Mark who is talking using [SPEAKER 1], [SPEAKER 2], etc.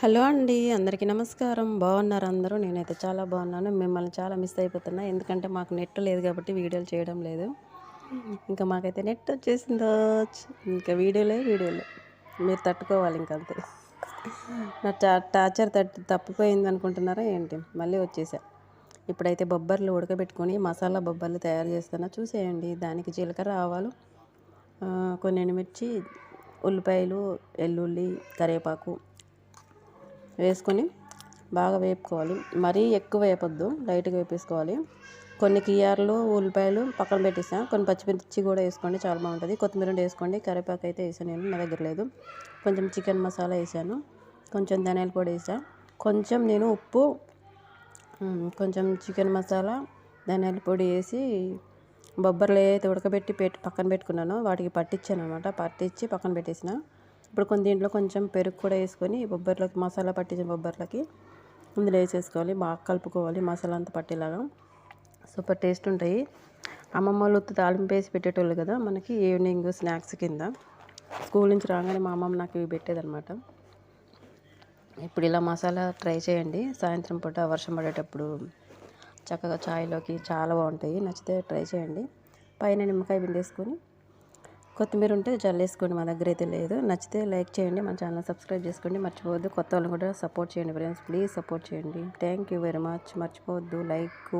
[SPEAKER 1] Hello అండి అందరికీ నమస్కారం. బాగున్నారు అందరూ? నేనైతే చాలా బాగున్నాను. మిమ్మల్ని చాలా మిస్ అయిపోతున్నా. ఎందుకంటే మాకు నెట్ లేదు కాబట్టి వీడియోలు చేయడం లేదు. ఇంకా మాకైతే నెట్ వచ్చేసిందో. ఇంకా వీడియోలే వీడియోలే. మీరు తట్టుకోవాలి ఇంకంతే నా టా టార్చర్ తట్టు తప్పిపోయింది అనుకుంటున్నారా ఏంటి? మళ్ళీ వచ్చేసా. ఇప్పుడైతే బొబ్బర్లు ఉడకబెట్టుకొని మసాలా బొబ్బర్లు తయారు చేస్తున్నా. చూసేయండి దానికి జీలకర్ర ఆవాలు కొన్ని ఎండుమిర్చి ఉల్లిపాయలు ఎల్లుల్లి కరివేపాకు వేసుకొని బాగా వేపుకోవాలి. మరీ ఎక్కువ వేపొద్దు. లైట్గా వేపేసుకోవాలి. కొన్ని కియార్లు ఉల్లిపాయలు పక్కన పెట్టేసాను కొన్ని పచ్చిమిర్చి కూడా వేసుకోండి. చాలా బాగుంటుంది. కొత్తిమీర వేసుకోండి. కరివేపాకు అయితే వేసాను నేను. నా దగ్గర లేదు. కొంచెం చికెన్ మసాలా వేసాను. కొంచెం ధనియాల పొడి వేసాను కొంచెం నేను ఉప్పు కొంచెం చికెన్ మసాలా ధనియాల పొడి వేసి బొబ్బర్లు ఏదైతే ఉడకబెట్టి పెట్టి పక్కన పెట్టుకున్నానో వాటికి పట్టించాను అనమాట పట్టించి పక్కన పెట్టేసిన. ఇప్పుడు కొన్ని దీంట్లో కొంచెం పెరుగు కూడా వేసుకొని బొబ్బర్లకి మసాలా పట్టించిన బొబ్బర్లకి ఇందులో వేసేసుకోవాలి. బాగా కలుపుకోవాలి మసాలా అంతా పట్టేలాగా. సూపర్ టేస్ట్ ఉంటాయి. అమ్మమ్మ వాళ్ళు తాలింపు వేసి పెట్టేటోళ్ళు కదా మనకి ఈవినింగ్ స్నాక్స్ కింద. స్కూల్ నుంచి రాగానే మా అమ్మమ్మ నాకు ఇవి పెట్టేదనమాట ఇప్పుడు ఇలా మసాలా ట్రై చేయండి. సాయంత్రం పూట వర్షం పడేటప్పుడు చక్కగా చాయ్లోకి చాలా బాగుంటాయి. నచ్చితే ట్రై చేయండి. పైన నిమ్మకాయ పిండేసుకొని కొత్తిమీర ఉంటే జల్లేసుకోండి మా దగ్గర అయితే లేదు. నచ్చితే లైక్ చేయండి మన ఛానల్ సబ్స్క్రైబ్ చేసుకోండి మర్చిపోవద్దు. కొత్త వాళ్ళని కూడా సపోర్ట్ చేయండి ఫ్రెండ్స్ ప్లీజ్ సపోర్ట్ చేయండి. థ్యాంక్ యూ వెరీ మచ్ మర్చిపోవద్దు. లైక్.